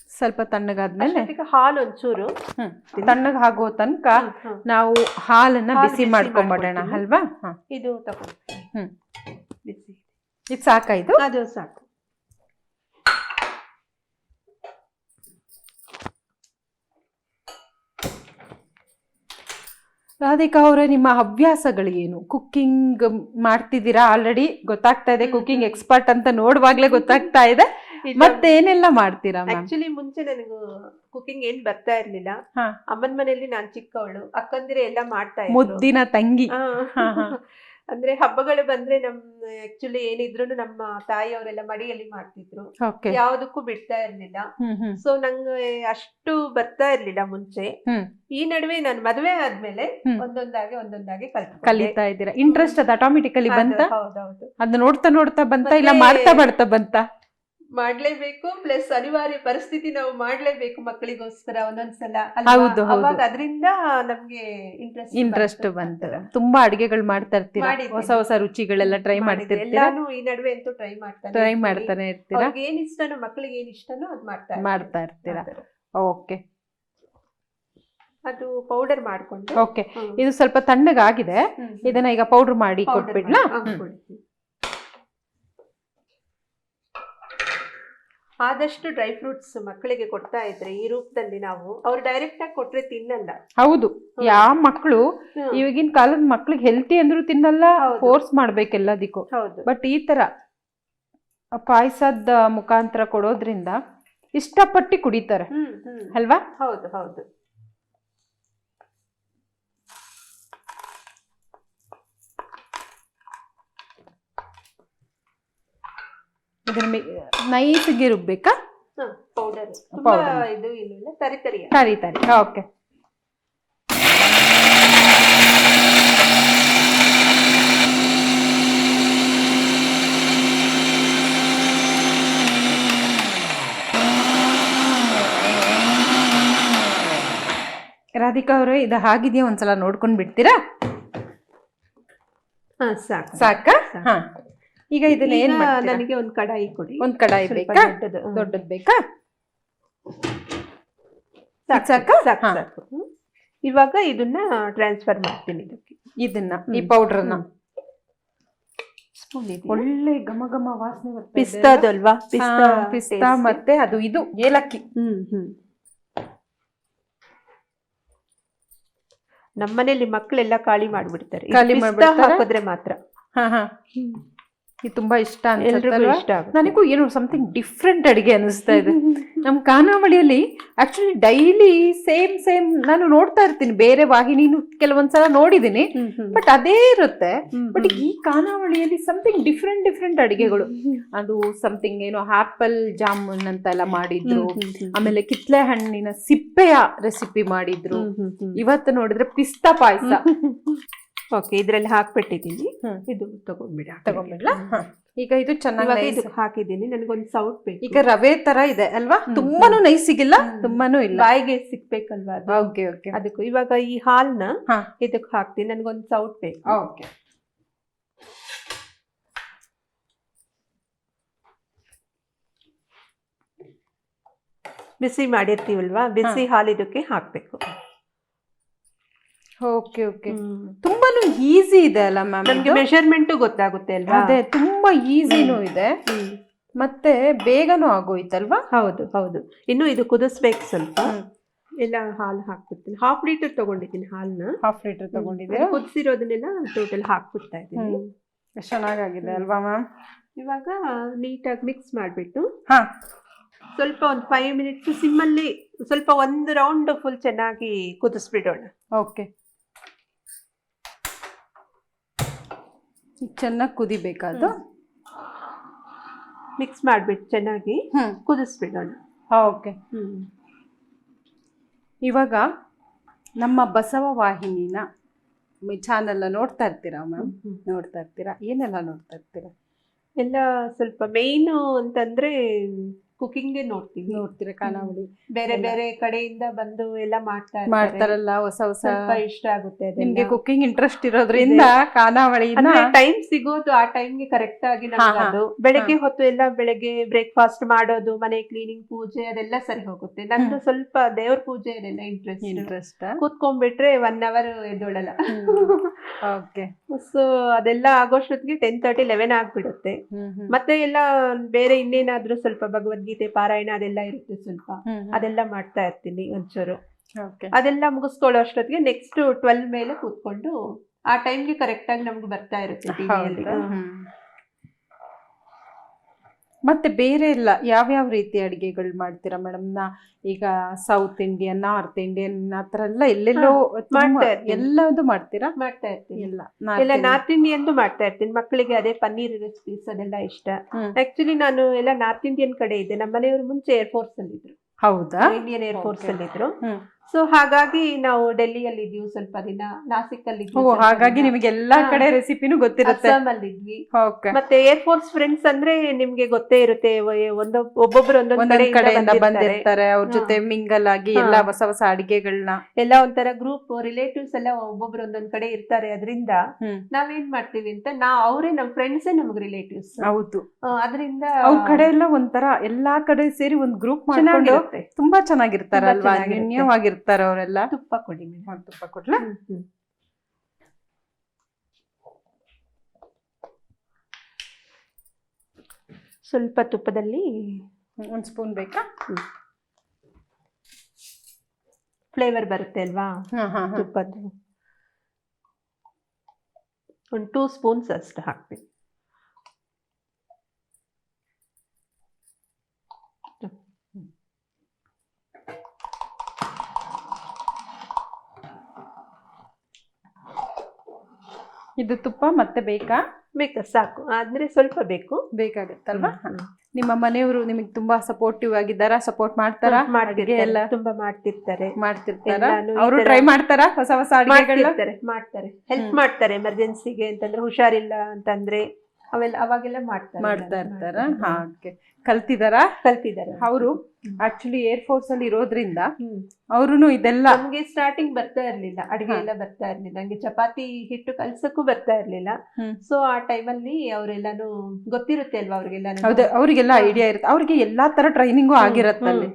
ಸ್ವಲ್ಪ ತಣ್ಣಗಾದ್ಮೇಲೆ? ಹಾಲು ಒಂಚೂರು ತಣ್ಣಗೆ ಆಗೋ ತನಕ. ನಾವು ಹಾಲನ್ನ ಬಿಸಿ ಮಾಡ್ಕೊಂಬಿಡೋಣ ಅಲ್ವಾ. ಇದು ತಗೊಂಡು ಹ್ಮ್. ಬಿಸಿ ಇದು ಸಾಕಾ ಇದು? ಅದು ಸಾಕು. ರಾಧಿಕಾ ಅವರೇ ನಿಮ್ಮ ಹವ್ಯಾಸಗಳು ಏನು? ಕುಕ್ಕಿಂಗ್ ಮಾಡ್ತಿದ್ದೀರಾ ಆಲ್ರೆಡಿ ಗೊತ್ತಾಗ್ತಾ ಇದೆ ಕುಕ್ಕಿಂಗ್ ಎಕ್ಸ್ಪರ್ಟ್ ಅಂತ ನೋಡುವಾಗ್ಲೇ ಗೊತ್ತಾಗ್ತಾ ಇದೆ. ಮತ್ತೆ ಏನೆಲ್ಲ ಮಾಡ್ತೀರಾ ಆಕ್ಚುಲಿ ಮುಂಚೆ ನನಗೆ ಕುಕ್ಕಿಂಗ್ ಏನ್ ಬರ್ತಾ ಇರ್ಲಿಲ್ಲ. ಅಮ್ಮನ ಮನೆಯಲ್ಲಿ ನಾನ್ ಚಿಕ್ಕವಳು ಅಕ್ಕಂದಿರೆ ಎಲ್ಲ ಮಾಡ್ತಾ ಮುದ್ದಿನ ತಂಗಿ. [LAUGHS] ಅಂದ್ರೆ ಹಬ್ಬಗಳು ಬಂದ್ರೆ ನಮ್ ಆಕ್ಚುಲಿ ಏನಿದ್ರು ನಮ್ಮ ತಾಯಿಯವರೆಲ್ಲ ಮಡಿಯಲ್ಲಿ ಮಾಡ್ತಿದ್ರು. ಯಾವ್ದಕ್ಕೂ ಬಿಡ್ತಾ ಇರ್ಲಿಲ್ಲ. ಸೊ ನಂಗೆ ಅಷ್ಟು ಬರ್ತಾ ಇರ್ಲಿಲ್ಲ ಮುಂಚೆ. ಈ ನಡುವೆ ನಾನು ಮದುವೆ ಆದ್ಮೇಲೆ ಒಂದೊಂದಾಗಿ ಒಂದೊಂದಾಗಿ. ಕಲಿತಾ ಇದ್ದೀರಾ? ಇಂಟ್ರೆಸ್ಟ್ ಅದು ಆಟೋಮೆಟಿಕಲಿ ಬಂತ? ಹೌದೌದು. ಅದು ನೋಡ್ತಾ ನೋಡ್ತಾ ಬಂತ ಇಲ್ಲ ಮಾಡ್ತಾ ಮಾಡ್ತಾ ಬಂತ? ಮಾಡ್ಲೇಬೇಕು ಪ್ಲಸ್ ಅನಿವಾರ್ಯ ಪರಿಸ್ಥಿತಿ ನಾವು ಮಾಡ್ಲೇಬೇಕು ಮಕ್ಕಳಿಗೋಸ್ಕರ ಒಂದೊಂದ್ಸಲ ಹೌದು. ಅವಾಗ ಅದರಿಂದ ನಮ್ಗೆ ಇಂಟ್ರೆಸ್ಟ್ ಇಂಟ್ರೆಸ್ಟ್ ಬಂತು. ತುಂಬಾ ಅಡಿಗೆಗಳು ಮಾಡ್ತಾ ಇರ್ತೀವಿ. ಹೊಸ ಹೊಸ ರುಚಿಗಳೆಲ್ಲ ಟ್ರೈ ಮಾಡ್ತಿರ್ತೀರಾ? ಎಲ್ಲಾನು ಈ ನಡುವೆ ಅಂತೂ ಟ್ರೈ ಮಾಡ್ತಾರೆ ಟ್ರೈ. ಮಾಡ್ತಾನೆ ಇರ್ತೀರಾ? ಅವ್ರಿಗೆ ಏನ್ ಇಷ್ಟನೋ ಮಕ್ಕಳಿಗೆ ಏನ್ ಇಷ್ಟನೋ ಅದ್ ಮಾಡ್ತಾ ಇರ್ತೀನಿ. ಮಾಡ್ತಾ ಇರ್ತೀರಾ ಓಕೆ. ಅದು ಪೌಡರ್ ಮಾಡ್ಕೊಂಡು. ಓಕೆ. ಇದು ಸ್ವಲ್ಪ ತಣ್ಣಗಾಗಿದೆ. ಇದನ್ನ ಈಗ ಪೌಡರ್ ಮಾಡಿ ಕೊಟ್ಬಿಡ್ಲಾ ಮಾಡಿ ಹಾಕ್ಕೊಳ್ತೀನಿ. ಆದಷ್ಟು ಡ್ರೈ ಫ್ರೂಟ್ಸ್ ಮಕ್ಕಳಿಗೆ ಕೊಡ್ತಾ ಇದ್ರೆ ಈ ರೂಪದಲ್ಲಿ ನಾವು ಅವ್ರು ಡೈರೆಕ್ಟ್ ಆಗಿ ಕೊಟ್ರೆ ತಿನ್ನಲ್ಲ. ಹೌದು. ಯಾವ ಮಕ್ಕಳು ಈಗಿನ ಇವಾಗಿನ ಕಾಲದ ಮಕ್ಳಿಗೆ ಹೆಲ್ತಿ ಅಂದ್ರೂ ತಿನ್ನಲ್ಲ ಫೋರ್ಸ್ ಮಾಡ್ಬೇಕೆಲ್ಲದಕ್ಕೂ. ಹೌದು. ಬಟ್ ಈ ತರ ಪಾಯಸದ ಮುಖಾಂತರ ಕೊಡೋದ್ರಿಂದ ಇಷ್ಟಪಟ್ಟು ಕುಡಿತಾರೆ. ಅಲ್ವಾ? ಹೌದು ಹೌದು. ಇದನ್ನ ನೈಸ್ಗೆ ರುಬ್ಬೇಕಾ? ಪೌಡರ್ ಇದು ಇಲ್ಲ ತರಿ ತರಿ. ತರಿ ತರಿ. ಓಕೆ ರಾಧಿಕಾ ಅವರು ಇದು ಹಾಗಿದೆಯಾ? ಒಂದ್ಸಲ ನೋಡ್ಕೊಂಡ್ ಬಿಡ್ತೀರಾ? ಹಾ ಸಾಕು? ಸಾಕಾ. ಹಾ. ಈಗ ಇದನ್ನ ಏನ್ ನನಗೆ ಒಂದ್ ಕಡಾಯಿ ಕೊಡಿ. ಒಂದ್ ಕಡಾಯಿ ಬೇಕಾ? ದೊಡ್ಡದು ಬೇಕಾ? ಸಾಕು, ಸಾಕಾ? ಸಾಕು, ಹಾ. ಇವಾಗ ಇದನ್ನ ಟ್ರಾನ್ಸ್ಫರ್ ಮಾಡ್ತೀನಿ ಇದಕ್ಕೆ. ಇದನ್ನ ಈ ಪೌಡರ್ ಪೌಡರ್ನ ಒಳ್ಳೆ ಘಮ ಘಮ ವಾಸನೆ ಪಿಸ್ತಾದಲ್ವಾ ಪಿಸ್ತಾ ಪಿಸ್ತಾ ಮತ್ತೆ ಅದು ಇದು ಏಲಕ್ಕಿ. ಹ್ಮ್ ಹ್ಮ್. ನಮ್ಮನೇಲಿ ಮಕ್ಕಳೆಲ್ಲ ಖಾಲಿ ಮಾಡ್ಬಿಡ್ತಾರೆ. ಖಾಲಿ? ಹಾಕಿದ್ರೆ ಮಾತ್ರ. ಹಾ ಹಾ. ಇದು ತುಂಬಾ ಇಷ್ಟ ಇಷ್ಟ ನನಗೂ ಏನು ಸಮಥಿಂಗ್ ಡಿಫ್ರೆಂಟ್ ಅಡಿಗೆ ಅನಿಸ್ತಾ ಇದೆ. ನಮ್ಮ ಖಾನಾವಳಿಯಲ್ಲಿ ಆಕ್ಚುಲಿ ಡೈಲಿ ಸೇಮ್ ಸೇಮ್ ನಾನು ನೋಡ್ತಾ ಇರ್ತೀನಿ. ಬೇರೆ ವಾಹಿನಿನೂ ಕೆಲವೊಂದ್ಸಲ ನೋಡಿದೀನಿ. ಬಟ್ ಅದೇ ಇರುತ್ತೆ. ಬಟ್ ಈ ಖಾನಾವಳಿಯಲ್ಲಿ ಸಮಥಿಂಗ್ ಡಿಫ್ರೆಂಟ್ ಡಿಫ್ರೆಂಟ್ ಅಡಿಗೆಗಳು. ಅದು ಸಮಥಿಂಗ್ ಏನೋ ಆಪಲ್ ಜಾಮೂನ್ ಅಂತ ಎಲ್ಲ ಮಾಡಿದ್ರು. ಆಮೇಲೆ ಕಿತ್ಲೆ ಹಣ್ಣಿನ ಸಿಪ್ಪೆಯ ರೆಸಿಪಿ ಮಾಡಿದ್ರು. ಇವತ್ತು ನೋಡಿದ್ರೆ ಪಿಸ್ತಾ ಪಾಯಸ. [LAUGHS] ಓಕೆ ಇದ್ರಲ್ಲಿ ಹಾಕ್ಬಿಟ್ಟಿದ್ದೀನಿ. ಇದು ತಗೊಂಡ್ಬಿಡ ತಗೊಂಡ್ಬಿಡ್ಲಾ? ಈಗ ಇದು ಇವಾಗ ಚೆನ್ನಾಗಿ ಇದು ಹಾಕಿದ್ದೀನಿ ನನಗೊಂದು ಸೌಟ್ ಬೇಕು. ಈಗ ರವೆ ತರ ಇದೆ ಅಲ್ವಾ? ತುಂಬಾನು ನೈಸ್ ಸಿಗಿಲ್ಲ ತುಂಬಾನು ಇಲ್ಲ. ಬಾಯಿಗೆ ಸಿಕ್ಬೇಕಲ್ವಾ ಓಕೆ ಓಕೆ ಅದಕ್ಕೂ ಇವಾಗ ಈ ಹಾಲ್ನ. ಇದಕ್ಕೆ ಹಾಕ್ತೀನಿ ನನಗೊಂದು ಸೌಟ್ ಬೇಕು. ಓಕೆ ಬಿಸಿ ಮಾಡಿರ್ತೀವಲ್ವಾ? ಬಿಸಿ ಹಾಲು ಇದಕ್ಕೆ ಹಾಕ್ಬೇಕು. ಓಕೆ ಓಕೆ ತುಂಬಾನು ಈಸಿ ಇದೆ ಅಲ್ಲ ಮ್ಯಾಮ್ ಮ್ಯಾಮ್ ಮೆಷರ್ಮೆಂಟ್ ಗೊತ್ತಾಗುತ್ತೆ ಅಲ್ವಾ? ಅದೇ ತುಂಬಾ ಈಸಿನೂ ಇದೆ. ಮತ್ತೆ ಬೇಗನೂ ಆಗೋಯ್ತಲ್ವಾ? ಹೌದು ಹೌದು. ಇನ್ನು ಇದು ಕುದಿಸ್ಬೇಕು ಸ್ವಲ್ಪ. ಎಲ್ಲ ಹಾಲು ಹಾಕ್ಬಿಡ್ತೀನಿ. ಹಾಫ್ ಲೀಟರ್ ತಗೊಂಡಿದ್ದೀನಿ ಹಾಲ್ನ ಹಾಫ್ ಲೀಟರ್ ತಗೊಂಡಿದ್ದೀನಿ ಕುದಿಸಿರೋದನ್ನೆಲ್ಲ ಟೋಟಲ್ ಹಾಕ್ಬಿಡ್ತಾ ಇದ್ದೀನಿ. ಚೆನ್ನಾಗಾಗಿದೆ ಅಲ್ವಾ ಮ್ಯಾಮ್ ಇವಾಗ ನೀಟಾಗಿ ಮಿಕ್ಸ್ ಮಾಡಿಬಿಟ್ಟು ಹಾಂ. ಸ್ವಲ್ಪ ಒಂದು ಫೈವ್ ಮಿನಿಟ್ಸ್ ಸಿಮ್ಮಲ್ಲಿ ಸ್ವಲ್ಪ ಒಂದು ರೌಂಡ್ ಫುಲ್ ಚೆನ್ನಾಗಿ ಕುದಿಸ್ಬಿಡೋಣ. ಓಕೆ ಚೆನ್ನಾಗಿ ಕುದಿಬೇಕಾದು? ಮಿಕ್ಸ್ ಮಾಡಿಬಿಟ್ಟು ಚೆನ್ನಾಗಿ ಹ್ಮ್. ಕುದಿಸ್ಬಿಡೋಣ. ಓಕೆ. ಹ್ಞೂ ಇವಾಗ ನಮ್ಮ ಬಸವ ವಾಹಿನಿನ ಚಾನೆಲ್ ನೋಡ್ತಾ ಇರ್ತೀರಾ ಮ್ಯಾಮ್? ನೋಡ್ತಾ ಇರ್ತೀರಾ? ಏನೆಲ್ಲ ನೋಡ್ತಾ ಇರ್ತೀರಾ? ಎಲ್ಲ ಸ್ವಲ್ಪ ಮೇಯ್ನು ಅಂತಂದ್ರೆ ಕುಕಿಂಗ್ಗೆ ನೋಡ್ತೀವಿ. ನೋಡ್ತೀರಾ ಖಾನಾವಳಿ ಬೇರೆ. ಬೇರೆ ಕಡೆಯಿಂದ ಬಂದು ಎಲ್ಲ ಮಾಡ್ತಾ. ಮಾಡ್ತಾರಲ್ಲ ಹೊಸ ಹೊಸ. ಸ್ವಲ್ಪ ಇಷ್ಟ ಆಗುತ್ತೆ. ನಿಮ್ಗೆ ಕುಕಿಂಗ್ ಇಂಟ್ರೆಸ್ಟ್ ಇರೋದ್ರಿಂದ ಖಾನಾವಳಿ ಅಂದ್ರೆ ಟೈಮ್ ಸಿಗೋದು ಆ ಟೈಮ್ಗೆ ಕರೆಕ್ಟ್ ಆಗಿ ನಮ್ಗದು. ಅದು. ಬೆಳಗ್ಗೆ ಹೊತ್ತು ಎಲ್ಲ ಬೆಳಗ್ಗೆ ಬ್ರೇಕ್ಫಾಸ್ಟ್ ಮಾಡೋದು ಮನೆ ಕ್ಲೀನಿಂಗ್ ಪೂಜೆ ಅದೆಲ್ಲ ಸರಿ ಹೋಗುತ್ತೆ. ನಂದು ಸ್ವಲ್ಪ ದೇವ್ರ ಪೂಜೆ ಅದೆಲ್ಲ ಇಂಟ್ರೆಸ್ಟ್ ಇಂಟ್ರೆಸ್ಟ್ ಕೂತ್ಕೊಂಡ್ಬಿಟ್ರೆ ಒನ್ ಅವರ್ ಎದ್ದೊಳಲ್ಲ. ಓಕೆ ಸೊ ಅದೆಲ್ಲ ಆಗೋಷ್ಟೊತ್ತಿಗೆ ಟೆನ್ ತರ್ಟಿ ಲೆವೆನ್ ಆಗ್ಬಿಡುತ್ತೆ. ಮತ್ತೆ ಎಲ್ಲ ಬೇರೆ ಇನ್ನೇನಾದ್ರೂ ಸ್ವಲ್ಪ ಭಗವದ್ಗೀತೆ ಪಾರಾಯಣ ಅದೆಲ್ಲ ಇರುತ್ತೆ ಸ್ವಲ್ಪ. ಅದೆಲ್ಲ ಮಾಡ್ತಾ ಇರ್ತೀನಿ ಒಂಚೂರು. ಅದೆಲ್ಲ ಮುಗಿಸ್ಕೊಳ್ಳೋ ಅಷ್ಟೊತ್ತಿಗೆ ನೆಕ್ಸ್ಟ್ ಟ್ವೆಲ್ ಮೇಲೆ ಕೂತ್ಕೊಂಡು ಆ ಟೈಮ್ಗೆ ಕರೆಕ್ಟ್ ಆಗಿ ನಮ್ಗೆ ಬರ್ತಾ ಇರುತ್ತೆ ಮತ್ತೆ ಬೇರೆ ಎಲ್ಲ ಯಾವ್ಯಾವ ರೀತಿ ಅಡುಗೆಗಳು ಮಾಡ್ತೀರಾ ಮೇಡಮ್ ನಾ? ಈಗ ಸೌತ್ ಇಂಡಿಯನ್ ನಾರ್ತ್ ಇಂಡಿಯನ್ ಆತರ ಎಲ್ಲ ಎಲ್ಲೆಲ್ಲೋ ತುಂಬಾ- ಮಾಡ್ತಾ ಇರ್ತೀನಿ. ಎಲ್ಲದು ಮಾಡ್ತೀರಾ? ಮಾಡ್ತಾ ಇರ್ತೀನಿ. ಎಲ್ಲ ಎಲ್ಲ ನಾರ್ತ್ ಇಂಡಿಯನ್ದು ಮಾಡ್ತಾ ಇರ್ತೀನಿ. ಮಕ್ಕಳಿಗೆ ಅದೇ ಪನ್ನೀರ್ ರೆಸಿಪೀಸ್ ಅದೆಲ್ಲ ಇಷ್ಟ. ಆಕ್ಚುಲಿ ನಾನು ಎಲ್ಲ ನಾರ್ತ್ ಇಂಡಿಯನ್ ಕಡೆ ಇದ್ದೆ ನಮ್ಮ ಮನೆಯವರು ಮುಂಚೆ ಏರ್ ಫೋರ್ಸ್ ಅಲ್ಲಿ ಇದ್ರು ಹೌದಾ ಇಂಡಿಯನ್ ಏರ್ ಫೋರ್ಸ್ ಅಲ್ಲಿ ಇದ್ರು. ಸೊ ಹಾಗಾಗಿ ನಾವು ಡೆಲ್ಲಿಯಲ್ಲಿ ಇದ್ವಿ ಸ್ವಲ್ಪ ದಿನ. ನಾಸಿಕ್ ಅಲ್ಲಿ ಓ ಹಾಗಾಗಿ ನಿಮಗೆ ಎಲ್ಲಾ ಕಡೆ ರೆಸಿಪಿನೂ ಗೊತ್ತಿರುತ್ತೆ. ಅಲ್ಲಿ ಇದ್ವಿ ಓಕೆ ಮತ್ತೆ ಏರ್ ಫೋರ್ಸ್ ಫ್ರೆಂಡ್ಸ್ ಅಂದ್ರೆ ನಿಮ್ಗೆ ಗೊತ್ತೇ ಇರುತ್ತೆ ಒಂದು ಒಬ್ಬೊಬ್ರು ಒಂದೊಂದ್ ಕಡೆಯಿಂದ ಬಂದಿರ್ತಾರೆ. ಅವ್ರ ಜೊತೆ ಮಿಂಗಲ್ ಆಗಿ. ಎಲ್ಲಾ ಹೊಸ ಹೊಸ ಅಡಿಗೆಗಳನ್ನ ಎಲ್ಲ ಒಂಥರ ಗ್ರೂಪ್ ರಿಲೇಟಿವ್ಸ್ ಎಲ್ಲ ಒಬ್ಬೊಬ್ರು ಒಂದೊಂದ್ ಕಡೆ ಇರ್ತಾರೆ. ಅದರಿಂದ. ನಾವೇನ್ ಮಾಡ್ತೀವಿ ಅಂತ ನಾ ಅವರೇ ನಮ್ ಫ್ರೆಂಡ್ಸ್ ನಮ್ಗೆ ರಿಲೇಟಿವ್ಸ್ ಹೌದು. ಅದರಿಂದ ಅವ್ರ ಕಡೆ ಎಲ್ಲ ಒಂಥರ ಎಲ್ಲಾ ಕಡೆ ಸೇರಿ ಒಂದ್ ಗ್ರೂಪ್ ಮಾಡ್ಕೊಂಡು ತುಂಬಾ ಚೆನ್ನಾಗಿರ್ತಾರಲ್ವಾ? ತುಂಬಾ ಅನ್ಯೋನ್ಯವಾಗಿರ್ತಾರ ಅವರೆಲ್ಲ. ತುಪ್ಪ ಕೊಡಿ ಮೇಡಮ್. ತುಪ್ಪ ಕೊಡ್ಲಾ? ಸ್ವಲ್ಪ ತುಪ್ಪದಲ್ಲಿ ಒಂದು ಸ್ಪೂನ್ ಬೇಕಾ? ಫ್ಲೇವರ್ ಬರುತ್ತೆ ಅಲ್ವಾ? ತುಪ್ಪದ್ದು. ಒಂದು ಟೂ ಸ್ಪೂನ್ಸ್ ಅಷ್ಟು ಹಾಕ್ಬೇಕು. ಇದು ತುಪ್ಪ ಮತ್ತೆ ಬೇಕಾ? ಬೇಕಾ? ಸಾಕು. ಆದ್ರೆ ಸ್ವಲ್ಪ ಬೇಕು. ಬೇಕಾಗತ್ತಲ್ವಾ. ನಿಮ್ಮ ಮನೆಯವರು ನಿಮಗೆ ತುಂಬಾ ಸಪೋರ್ಟಿವ್ ಆಗಿದ್ದಾರ? ಸಪೋರ್ಟ್ ಮಾಡ್ತಾರಾ? ಅಡಿಗೆ ಎಲ್ಲ? ತುಂಬಾ ಮಾಡ್ತಿರ್ತಾರೆ. ಮಾಡ್ತಿರ್ತಾರ? ಅವರು ಟ್ರೈ ಮಾಡ್ತಾರಾ ಹೊಸ ಹೊಸ ಅಡುಗೆಗಳು ಮಾಡ್ತಾರೆ. ಹೆಲ್ಪ್. ಮಾಡ್ತಾರೆ ಎಮರ್ಜೆನ್ಸಿಗೆ ಅಂತಂದ್ರೆ ಹುಷಾರಿಲ್ಲ ಅಂತಂದ್ರೆ. ಅವೆಲ್ಲ ಅವಾಗೆಲ್ಲ ಮಾಡ್ತಾರೆ ಮಾಡ್ತಾ ಇರ್ತಾರ? ಹಾಗೆ ಕಲ್ತಿದಾರಾ? ಕಲ್ತಿದ್ದಾರೆ. ಅವರು ಆಕ್ಚುಲಿ ಏರ್ ಫೋರ್ಸ್ ಅಲ್ಲಿ ಇರೋದ್ರಿಂದ ಅವರು ಇದೆಲ್ಲ ನಮ್ಗೆ ಸ್ಟಾರ್ಟಿಂಗ್ ಬರ್ತಾ ಇರ್ಲಿಲ್ಲ. ಅಡಿಗೆ. ಎಲ್ಲ ಬರ್ತಾ ಇರ್ಲಿಲ್ಲ. ನಂಗೆ ಚಪಾತಿ ಹಿಟ್ಟು ಕಲ್ಸಕ್ಕೂ ಬರ್ತಾ ಇರ್ಲಿಲ್ಲ. ಸೊ ಆ ಟೈಮಲ್ಲಿ ಅವರೆಲ್ಲಾನು ಗೊತ್ತಿರುತ್ತೆ ಅಲ್ವಾ ಅವ್ರಿಗೆಲ್ಲ ಹೌದು ಅವ್ರಿಗೆಲ್ಲ ಐಡಿಯಾ ಇರುತ್ತೆ. ಅವ್ರಿಗೆ ಎಲ್ಲಾ ತರ ಟ್ರೈನಿಂಗು ಆಗಿರತ್ತಲ್ಲಿ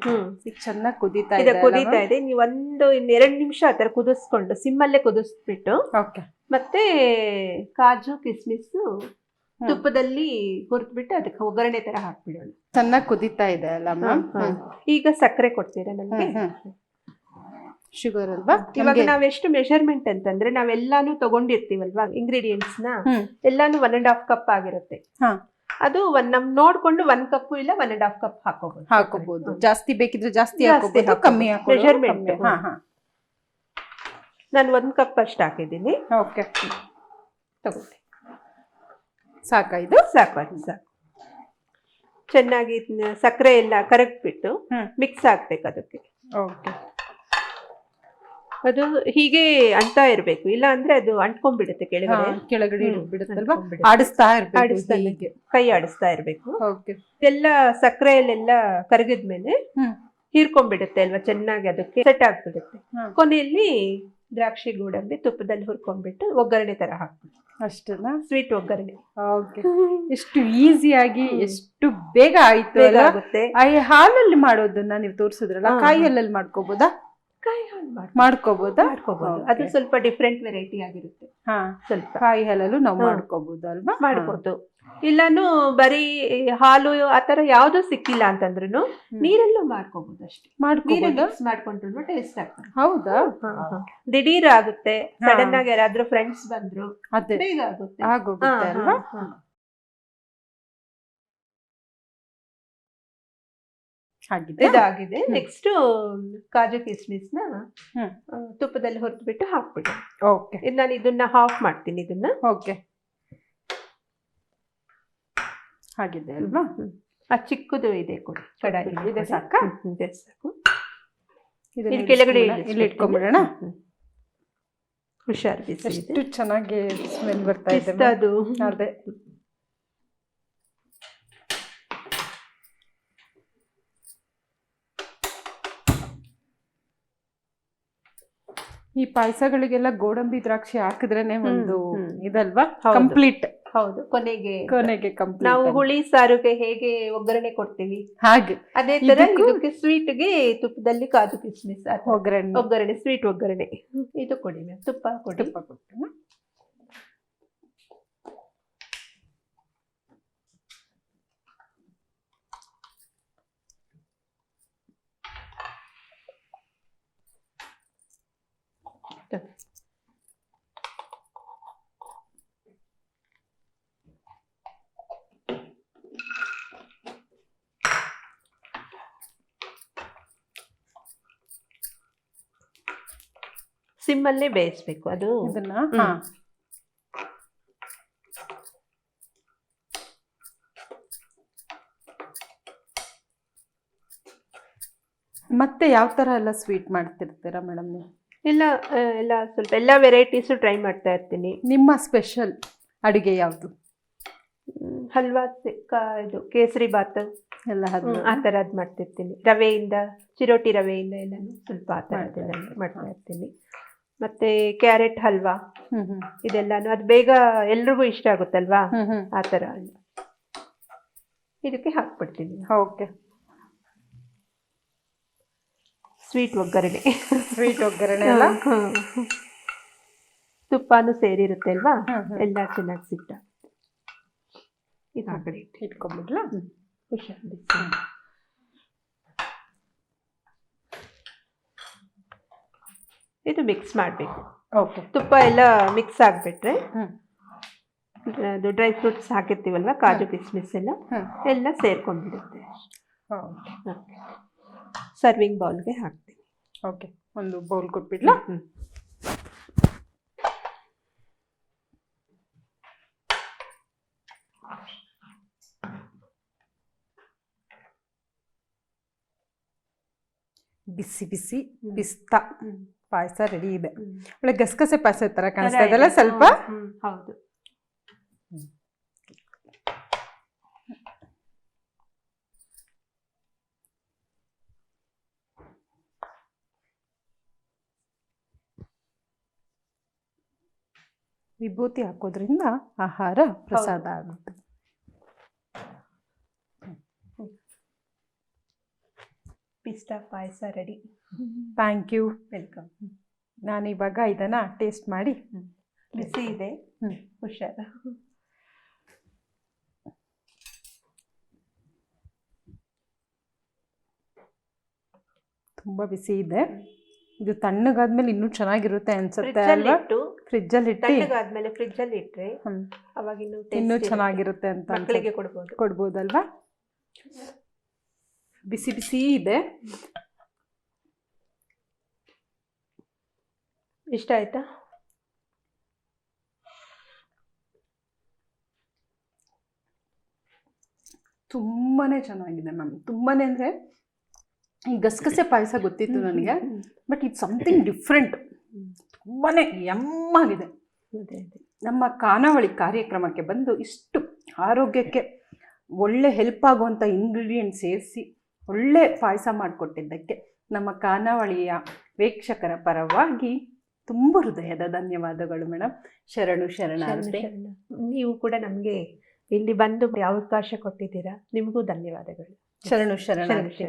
ಚೆನ್ನಾಗಿ ಕುದೀತಾ ಇದೆ ಕುದೀತಾ ಇದೆ. ನೀವು ಒಂದು ಇನ್ ಎರಡ್ ನಿಮಿಷ ತರ ಕುದಿಸ್ಕೊಂಡು ಸಿಮ್ಮಲ್ಲೇ ಕುದಿಸ್ಬಿಟ್ಟು ಓಕೆ. ಮತ್ತೆ ಕಾಜು ಕಿಸ್ಮಿಸ್ ತುಪ್ಪದಲ್ಲಿ ಹುರಿದ್ಬಿಟ್ಟು ಅದಕ್ಕೆ ಒಗ್ಗರಣೆ ತರ ಹಾಕ್ಬಿಡೋಣ. ಚೆನ್ನಾಗಿ ಕುದೀತಾ ಇದೆ ಅಲ್ಲ ಹ್ಮ್. ಈಗ ಸಕ್ಕರೆ ಕೊಡ್ತೀರಾ ನಮ್ಗೆ? ಶುಗರ್ ಅಲ್ವಾ? ಇವಾಗ ನಾವ್ ಎಷ್ಟು ಮೆಷರ್ಮೆಂಟ್ ಅಂತಂದ್ರೆ ನಾವೆಲ್ಲಾನು ತಗೊಂಡಿರ್ತೀವಲ್ವಾ ಇಂಗ್ರೀಡಿಯೆಂಟ್ಸ್ನ? ಎಲ್ಲಾನು ಒನ್ ಅಂಡ್ ಹಾಫ್ ಕಪ್ ಆಗಿರುತ್ತೆ. ಅದು ಒನ್ ನಮ್ ನೋಡ್ಕೊಂಡು ಒನ್ ಕಪ್ ಇಲ್ಲ ಒನ್ ಅಂಡ್ ಹಾಫ್ ಕಪ್ ಹಾಕೋಬಹುದು ಹಾಕೋಬಹುದು ಜಾಸ್ತಿ ಬೇಕಿದ್ರೆ ಜಾಸ್ತಿ ಹಾಕೋಬಹುದು. ಕಮ್ಮಿ ಮೆಷರ್ಮೆಂಟ್ ನಾನು ಒಂದ್ ಕಪ್ ಅಷ್ಟು ಹಾಕಿದ್ದೀನಿ. ಓಕೆ. ತಗೊಳ್ಳಿ. ಸಾಕಾ ಇದು ಸಾಕು ಅದು ಸಾಕು ಚೆನ್ನಾಗಿ ಸಕ್ಕರೆ ಎಲ್ಲ ಕರಗ್ಬಿಟ್ಟು. ಮಿಕ್ಸ್ ಆಗ್ಬೇಕು ಅದಕ್ಕೆ. ಓಕೆ. ಅದು ಹೀಗೆ ಅಂತಾ ಇರಬೇಕು ಇಲ್ಲ ಅಂದ್ರೆ ಅದು ಅಂಟ್ಕೊಂಡ್ಬಿಡುತ್ತೆ ಕೆಳಗಡೆ. ಕೆಳಗಡೆ. ಬಿಡುತ್ತಲ್ವಾ ಆಡಿಸ್ತಾ ಇರ್ಬೇಕು ಕೈ ಆಡಿಸ್ತಾ ಇರ್ಬೇಕು. ಓಕೆ. ಇದೆಲ್ಲ ಸಕ್ಕರೆಯಲ್ಲೆಲ್ಲ ಕರಗಿದ್ಮೇಲೆ. ಹೀರ್ಕೊಂಡ್ಬಿಡುತ್ತೆ ಅಲ್ವಾ ಚೆನ್ನಾಗಿ ಅದಕ್ಕೆ ಸೆಟ್ ಆಗ್ಬಿಡುತ್ತೆ. ಕೊನೆಯಲ್ಲಿ ದ್ರಾಕ್ಷಿ ಗೋಡಂಬಿ ತುಪ್ಪದಲ್ಲಿ ಹುರ್ಕೊಂಡ್ಬಿಟ್ಟು ಒಗ್ಗರಣೆ ತರ ಹಾಕ್ಬಿಟ್ಟು ಅಷ್ಟನ್ನ ಸ್ವೀಟ್ ಒಗ್ಗರಣೆ. ಓಕೆ ಎಷ್ಟು ಈಸಿಯಾಗಿ. ಎಷ್ಟು ಬೇಗ ಆಯ್ತು ಬೇಗ ಅಲ್ಲ? ಆಗುತ್ತೆ. ಆ ಹಾಲಲ್ಲಿ ಮಾಡೋದನ್ನ ನೀವು ತೋರಿಸಿದ್ರಲ್ಲ ಹಾ. ಕಾಯಿ ಹಾಲಲ್ಲಿ ಮಾಡ್ಕೋಬೋದಾ? ಕಾಯಿ ಹಾಲು ಮಾಡ್ಕೊ- ಮಾಡ್ಕೋಬೋದಾ? ಮಾಡ್ಕೋಬಹುದು Okay. ಅದು ಸ್ವಲ್ಪ ಡಿಫ್ರೆಂಟ್ ವೆರೈಟಿ ಆಗಿರುತ್ತೆ. ಹಾ. ಸ್ವಲ್ಪ. ಕಾಯಿ ಹಾಲಲ್ಲೂ ನಾವು ಹಾ. ಮಾಡ್ಕೋಬಹುದು ಅಲ್ವಾ ಮಾಡ್ಬೋದು ಇಲ್ಲಾನು ಬರೀ ಹಾಲು ಆತರ ಯಾವ್ದು ಸಿಕ್ಕಿಲ್ಲ ಅಂತಂದ್ರು ನೀರಲ್ಲೂ ಮಾಡ್ಕೋಬಹುದು ಅಷ್ಟೇ. ಮಾಡ್ಕೊಂಡು ಮಾಡ್ಕೊಂಡ್ರು ಟೇಸ್ಟ್ ಆಗ್ತದೆ. ಹೌದಾ? ದಿಢೀರ್ ಆಗುತ್ತೆ. ಸಡನ್ ಆಗಿ ಯಾರಾದ್ರೂ ಫ್ರೆಂಡ್ಸ್ ಬಂದ್ರು ಬೇಗ ಆಗುತ್ತೆ. ಆಗೋಗುತ್ತೆ ಅಲ್ವಾ? ಇದಾಗಿದೆ. ನೆಕ್ಸ್ಟ್ ಕಾಜು ಕಿಸ್ಮಿಸ್ನ. ಆ, ತುಪ್ಪದಲ್ಲಿ ಹುರಿದ್ಬಿಟ್ಟು ಹಾಕ್ಬಿಡಿ. ಓಕೆ. ನಾನು ಇದನ್ನ ಹಾಫ್ ಮಾಡ್ತೀನಿ ಇದನ್ನ. ಓಕೆ. ಆಗಿದೆ ಅಲ್ವಾ? ಆ ಚಿಕ್ಕದು ಇದೆ ಕೊಡಿ. ಕಡಾಯಿ ಇದೆ. ಸಾಕಾ? ಇದೆ ಸಾಕು. ಇದು ಕೆಳಗಡೆ? ಇಲ್ಲಿ ಇಟ್ಕೊಂಡ್ಬಿಡೋಣ ಹುಷಾರ್ ಬಿಸಿ ಎಷ್ಟು ಚೆನ್ನಾಗಿ ಸ್ಮೆಲ್ ಬರ್ತಾ ಇದೆ ಅದು. ಅದೇ. ಈ ಪಾಯಸಗಳಿಗೆಲ್ಲ ಗೋಡಂಬಿ ದ್ರಾಕ್ಷಿ ಹಾಕಿದ್ರೇನೆ ಒಂದು ಇದಲ್ವಾ? ಕಂಪ್ಲೀಟ್ ಹೌದು ಕೊನೆಗೆ ಕೊನೆಗೆ ಕಂಪ್ಲೀಟ್ ನಾವು ಹುಳಿ ಸಾರುಗೆ ಹೇಗೆ ಒಗ್ಗರಣೆ ಕೊಡ್ತೀವಿ? ಹಾಗೆ. ಅದೇ ತರ ಇದಕ್ಕೂ- ಸ್ವೀಟ್ಗೆ ತುಪ್ಪದಲ್ಲಿ ಕಾಜು ಕಿಸ್ಮಿಸ್ ಒಗ್ಗರಣೆ. ಒಗ್ಗರಣೆ ಸ್ವೀಟ್ ಒಗ್ಗರಣೆ. ಇದು ಕೊಡಿ ಮ್ಯಾಮ್ ತುಪ್ಪ ಕೊಡಿ. ತುಪ್ಪ ಕೊಟ್ಟು. ಸಿಮ್ಮಲ್ಲೇ ಬೇಯಿಸ್ಬೇಕು ಅದು? ಇದನ್ನ ಮತ್ತೆ ಯಾವ ತರ ಎಲ್ಲ ಸ್ವೀಟ್ ಮಾಡ್ತಿರ್ತೀರಾ ಮೇಡಮ್ ನೀವು? ಎಲ್ಲ ಎಲ್ಲ ಸ್ವಲ್ಪ ಎಲ್ಲ ವೆರೈಟೀಸು ಟ್ರೈ ಮಾಡ್ತಾ ಇರ್ತೀನಿ. ನಿಮ್ಮ ಸ್ಪೆಷಲ್ ಅಡುಗೆ ಯಾವುದು? ಹಲ್ವಾ ಇದು ಕೇಸರಿ ಬಾತ್. ಎಲ್ಲ ಆ ಥರ ಥರದ್ದು ಮಾಡ್ತಿರ್ತೀನಿ. ರವೆಯಿಂದ ಚಿರೋಟಿ ರವೆಯಿಂದ ಎಲ್ಲಾನು ಸ್ವಲ್ಪ ಆ ಥರದ್ದೆಲ್ಲ ಮಾಡ್ತಾ ಮಾಡ್ತಾ ಇರ್ತೀನಿ. ಮತ್ತೆ ಕ್ಯಾರೆಟ್ ಹಲ್ವಾ. ಇದೆಲ್ಲಾನು. ಅದು ಬೇಗ ಎಲ್ರಿಗೂ ಇಷ್ಟ ಆಗುತ್ತಲ್ವಾ? ಆ ಥರ. ಇದಕ್ಕೆ ಹಾಕ್ಬಿಡ್ತೀನಿ. ಓಕೆ. ಸ್ವೀಟ್ ಒಗ್ಗರಣೆ. ಸ್ವೀಟ್ ಒಗ್ಗರಣೆ ಅಲ್ಲ. ತುಪ್ಪನೂ ಸೇರಿರುತ್ತೆ ಅಲ್ವಾ. ಎಲ್ಲ ಚೆನ್ನಾಗಿ ಸಿಟ್ಟ ಇದು ಇಟ್ಟು. ಇಟ್ಕೊಂಡ್ಬಿಡ್ಲಾ ಹುಷಾರ್ ಇದು ಮಿಕ್ಸ್ ಮಾಡಬೇಕು. ಓಕೆ ತುಪ್ಪ ಎಲ್ಲ ಮಿಕ್ಸ್ ಆಗಿಬಿಟ್ರೆ ಅದು ಡ್ರೈ ಫ್ರೂಟ್ಸ್ ಹಾಕಿರ್ತೀವಲ್ವ ಕಾಜು ಕಿಸ್ಮಿಸ್ ಎಲ್ಲ ಎಲ್ಲ ಸೇರ್ಕೊಂಡ್ಬಿಡುತ್ತೆ. ಸರ್ವಿಂಗ್ ಬೌಲ್ಗೆ ಹಾಕ್ತೀನಿ. ಓಕೆ ಒಂದು ಬೌಲ್ ಕೊಟ್ಬಿಡ್ಲ? ಬಿಸಿ ಬಿಸಿ ಬಿಸ್ತಾ ಪಾಯಸ ರೆಡಿ ಇದೆ. ಒಳ್ಳೆ ಗಸಗಸೆ ಪಾಯಸ ತರ ಕಾಣಿಸ್ತಾ ಇದೆಲ್ಲ ಸ್ವಲ್ಪ? ಹೌದು. ವಿಭೂತಿ ಹಾಕೋದ್ರಿಂದ ಆಹಾರ ಪ್ರಸಾದ ಆಗುತ್ತೆ. ಪಿಸ್ತಾ ಪಾಯಸ ರೆಡಿ ಥ್ಯಾಂಕ್ ಯು ವೆಲ್ಕಮ್ ನಾನು ಇವಾಗ ಇದನ್ನ ಟೇಸ್ಟ್ ಮಾಡಿ ಬಿಸಿ ಇದೆ. ಹುಷಾರು. ತುಂಬಾ ಬಿಸಿ ಇದೆ. ಇದು ತಣ್ಣಗಾದ್ಮೇಲೆ ಇನ್ನೂ ಚೆನ್ನಾಗಿರುತ್ತೆ ಅನ್ಸುತ್ತೆ ಅಲ್ವಾ? ಇಟ್ಟು ಫ್ರಿಜ್ ಅಲ್ಲಿ ಇಟ್ಟು. ಆದ್ಮೇಲೆ ಫ್ರಿಜ್ ಅಲ್ಲಿ ಇಟ್ರೆ ಹ್ಮ್. ಅವಾಗ ಇನ್ನು ಇನ್ನೂ ಚೆನ್ನಾಗಿರುತ್ತೆ ಅಂತ ಮಕ್ಕಳಿಗೆ. ಕೊಡ್ಬೋದು. ಕೊಡ್ಬೋದಲ್ವಾ? ಬಿಸಿ ಬಿಸಿ ಇದೆ. ಇಷ್ಟ ಆಯ್ತಾ? ತುಂಬಾನೇ ಚೆನ್ನಾಗಿದೆ ಮ್ಯಾಮ್. ತುಂಬಾ ಅಂದರೆ ಈ ಗಸಗಸೆ ಪಾಯಸ ಗೊತ್ತಿತ್ತು ನನಗೆ ಬಟ್ ಇದು ಸಮಥಿಂಗ್ ಡಿಫ್ರೆಂಟ್ ಅದೇ ಅದೇ. ನಮ್ಮ ಖಾನಾವಳಿ ಕಾರ್ಯಕ್ರಮಕ್ಕೆ ಬಂದು ಇಷ್ಟು ಆರೋಗ್ಯಕ್ಕೆ ಒಳ್ಳೆ ಹೆಲ್ಪ್ ಆಗುವಂಥ ಇಂಗ್ರೀಡಿಯೆಂಟ್ ಸೇರಿಸಿ ಒಳ್ಳೆ ಪಾಯಸ ಮಾಡಿಕೊಟ್ಟಿದ್ದಕ್ಕೆ ನಮ್ಮ ಖಾನಾವಳಿಯ ವೀಕ್ಷಕರ ಪರವಾಗಿ ತುಂಬ ಹೃದಯದ ಧನ್ಯವಾದಗಳು ಮೇಡಮ್ ಶರಣು ಶರಣಾರ್ಥಿ. ಶರಣ. ನೀವು ಕೂಡ ನಮಗೆ ಇಲ್ಲಿ ಬಂದು ಅವಕಾಶ ಕೊಟ್ಟಿದ್ದೀರಾ. ನಿಮಗೂ ಧನ್ಯವಾದಗಳು. ಶರಣು ಶರಣ, ಶರಣಾರ್ಥಿ.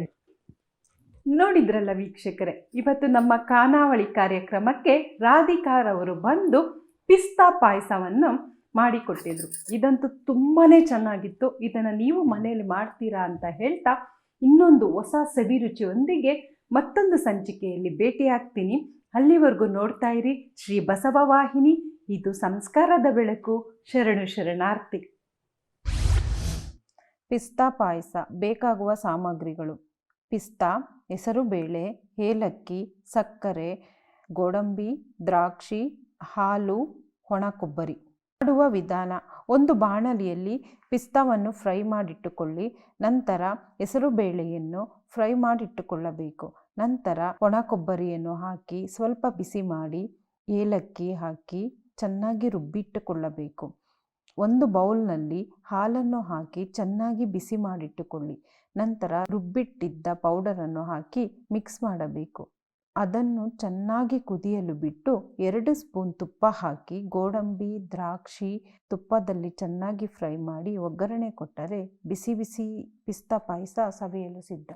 ನೋಡಿದ್ರಲ್ಲ ವೀಕ್ಷಕರೇ ಇವತ್ತು ನಮ್ಮ ಖಾನಾವಳಿ ಕಾರ್ಯಕ್ರಮಕ್ಕೆ ರಾಧಿಕಾರವರು ಬಂದು ಪಿಸ್ತಾ ಪಾಯಸವನ್ನು ಮಾಡಿಕೊಟ್ಟಿದ್ರು. ಇದಂತೂ ತುಂಬಾನೇ ಚೆನ್ನಾಗಿತ್ತು. ಇದನ್ನು ನೀವು ಮನೆಯಲ್ಲಿ ಮಾಡ್ತೀರಾ ಅಂತ ಹೇಳ್ತಾ ಇನ್ನೊಂದು ಹೊಸ ಸವಿರುಚಿಯೊಂದಿಗೆ ಮತ್ತೊಂದು ಸಂಚಿಕೆಯಲ್ಲಿ ಭೇಟಿಯಾಗ್ತೀನಿ. ಅಲ್ಲಿವರೆಗೂ ನೋಡ್ತಾ ಇರಿ ಶ್ರೀ ಬಸವ ವಾಹಿನಿ. ಇದು ಸಂಸ್ಕಾರದ ಬೆಳಕು. ಶರಣು ಶರಣಾರ್ಥಿ. ಪಿಸ್ತಾ ಪಾಯಸ, ಬೇಕಾಗುವ ಸಾಮಗ್ರಿಗಳು. ಪಿಸ್ತಾ ಹೆಸರುಬೇಳೆ ಏಲಕ್ಕಿ, ಸಕ್ಕರೆ, ಗೋಡಂಬಿ, ದ್ರಾಕ್ಷಿ, ಹಾಲು, ಒಣ ಕೊಬ್ಬರಿ. ಮಾಡುವ ವಿಧಾನ. ಒಂದು ಬಾಣಲಿಯಲ್ಲಿ ಪಿಸ್ತಾವನ್ನು ಫ್ರೈ ಮಾಡಿಟ್ಟುಕೊಳ್ಳಿ. ನಂತರ ಹೆಸರುಬೇಳೆಯನ್ನು ಫ್ರೈ ಮಾಡಿಟ್ಟುಕೊಳ್ಳಬೇಕು. ನಂತರ ಒಣ ಕೊಬ್ಬರಿಯನ್ನು ಹಾಕಿ ಸ್ವಲ್ಪ ಬಿಸಿ ಮಾಡಿ ಏಲಕ್ಕಿ ಹಾಕಿ ಚೆನ್ನಾಗಿ ರುಬ್ಬಿಟ್ಟುಕೊಳ್ಳಬೇಕು. ಒಂದು ಬೌಲ್ನಲ್ಲಿ ಹಾಲನ್ನು ಹಾಕಿ ಚೆನ್ನಾಗಿ ಬಿಸಿ ಮಾಡಿಟ್ಟುಕೊಳ್ಳಿ. ನಂತರ ರುಬ್ಬಿಟ್ಟಿದ್ದ ಪೌಡರನ್ನು ಹಾಕಿ ಮಿಕ್ಸ್ ಮಾಡಬೇಕು. ಅದನ್ನು ಚೆನ್ನಾಗಿ ಕುದಿಯಲು ಬಿಟ್ಟು ಎರಡು ಸ್ಪೂನ್ ತುಪ್ಪ ಹಾಕಿ ಗೋಡಂಬಿ, ದ್ರಾಕ್ಷಿ ತುಪ್ಪದಲ್ಲಿ ಚೆನ್ನಾಗಿ ಫ್ರೈ ಮಾಡಿ ಒಗ್ಗರಣೆ ಕೊಟ್ಟರೆ ಬಿಸಿ ಬಿಸಿ ಪಿಸ್ತಾ ಪಾಯಸ ಸವಿಯಲು ಸಿದ್ಧ.